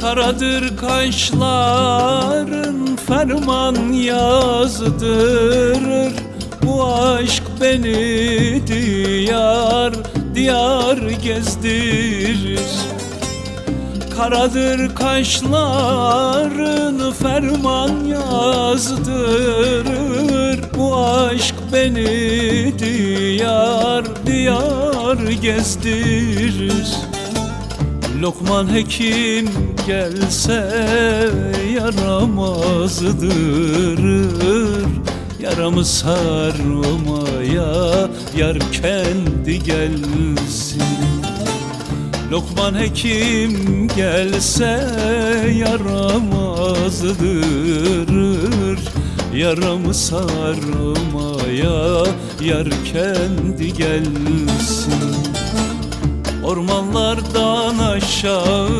Karadır kaşların ferman yazdırır Bu aşk beni diyar diyar gezdirir. Karadır kaşların ferman yazdırır Bu aşk beni diyar diyar gezdirir Lokman Hekim gelse yaramazdır. Yaramı sarmaya yar kendi gelsin. Lokman Hekim gelse yaramazdır. Yaramı sarmaya yar kendi gelsin. Ormanlardan aşağı